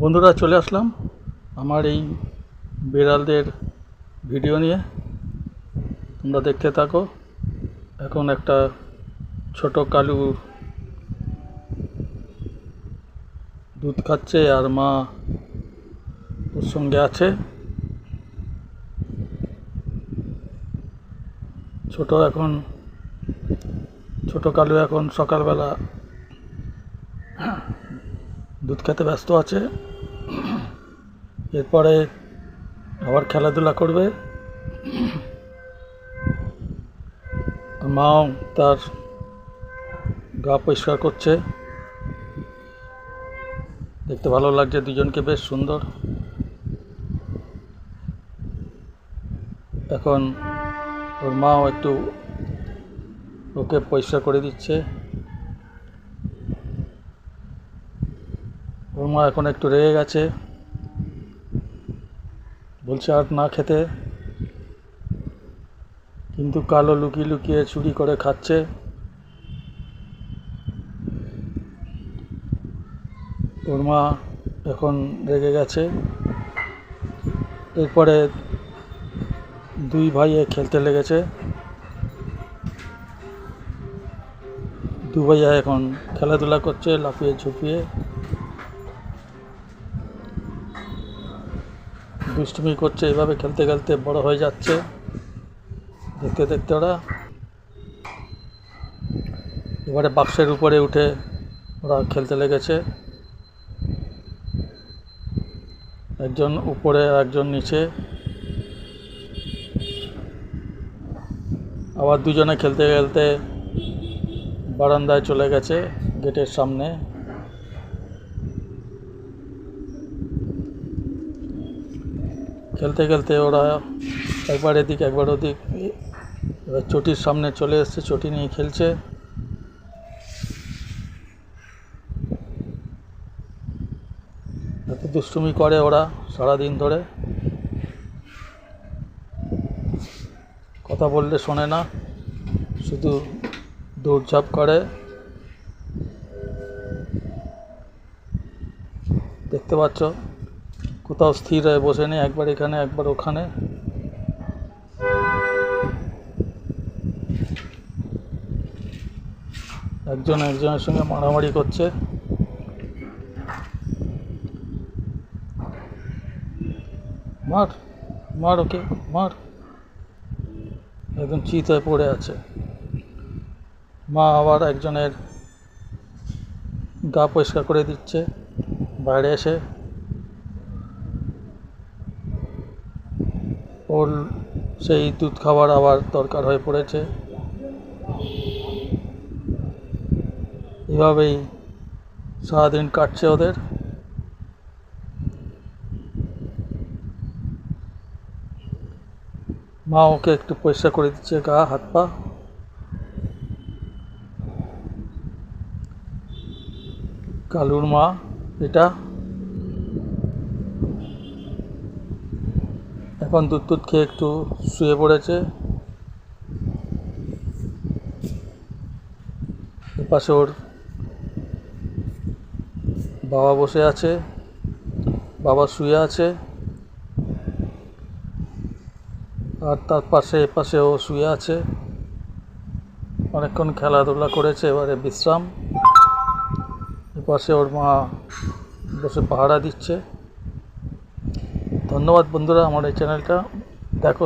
বন্ধুরা চলে আসলাম আমার এই বিড়ালদের ভিডিও নিয়ে। তোমরা দেখতে থাকো। এখন একটা ছোট কালু দুধ খাচ্ছে আর মা ওর সঙ্গে আছে। ছোট এখন, ছোট কালু এখন সকালবেলা দুধ খেতে ব্যস্ত আছে। এরপরে আবার খেলাধুলা করবে। মাও তার গা পরিষ্কার করছে। দেখতে ভালো লাগছে, দুজনকে বেশ সুন্দর। এখন ওর মাও একটু ওকে পরিষ্কার করে দিচ্ছে। ওর মা এখন একটু রেগে গেছে। বলছে আর না খেতে। কিন্তু কালো লুকিয়ে লুকিয়ে চুরি করে খাচ্ছে। ওর মা এখন রেগে গেছে। এরপরে দুই ভাইয়ে খেলতে লেগেছে। দু ভাইয়া এখন খেলাধুলা করছে, লাফিয়ে ঝুঁপিয়ে। দুষ্টুমি করছে, এভাবে খেলতে খেলতে বড় হয়ে যাচ্ছে। দেখতে দেখতে ওরা। এবারে বাক্সের উপরে উঠে ওরা খেলতে লেগেছে। একজন উপরে একজন নিচে। আবার দুজনে খেলতে খেলতে বারান্দায় চলে গেছে গেটের সামনে। খেলতে খেলতে ওরা একবার এদিক, একবার ওদিক। এবার চটির সামনে চলে এসছে, চটি নিয়ে খেলছে। এত দুষ্টুমি করে ওরা সারাদিন ধরে। কথা বললে শোনে না, শুধু দৌড়ঝাঁপ করে। দেখতে পাচ্ছ? কোথাও স্থির হয়ে বসে নেই, একবার এখানে, একবার ওখানে। একজন একজনের সঙ্গে মারামারি করছে। মার মার ওকে, মার। একদম চিত হয়ে পড়ে আছে। মা আবার একজনের গা পরিষ্কার করে দিচ্ছে। বাইরে এসে ওর সেই দুধ খাবার আবার দরকার হয়ে পড়েছে। এভাবেই সারাদিন কাটছে ওদের। মা ওকে একটু পরিষ্কার করে দিচ্ছে, গা, হাত, পা। কালুর মা, এটা। এখন দুধ দুধ খেয়ে একটু শুয়ে পড়েছে। এপাশে ওর বাবা বসে আছে, বাবা শুয়ে আছে, আর তার পাশে এপাশে ও শুয়ে আছে। অনেকক্ষণ খেলাধুলা করেছে, এবারে বিশ্রাম। এপাশে ওর মা বসে পাহারা দিচ্ছে। ধন্যবাদ বন্ধুরা আমার এই চ্যানেলটা। দেখো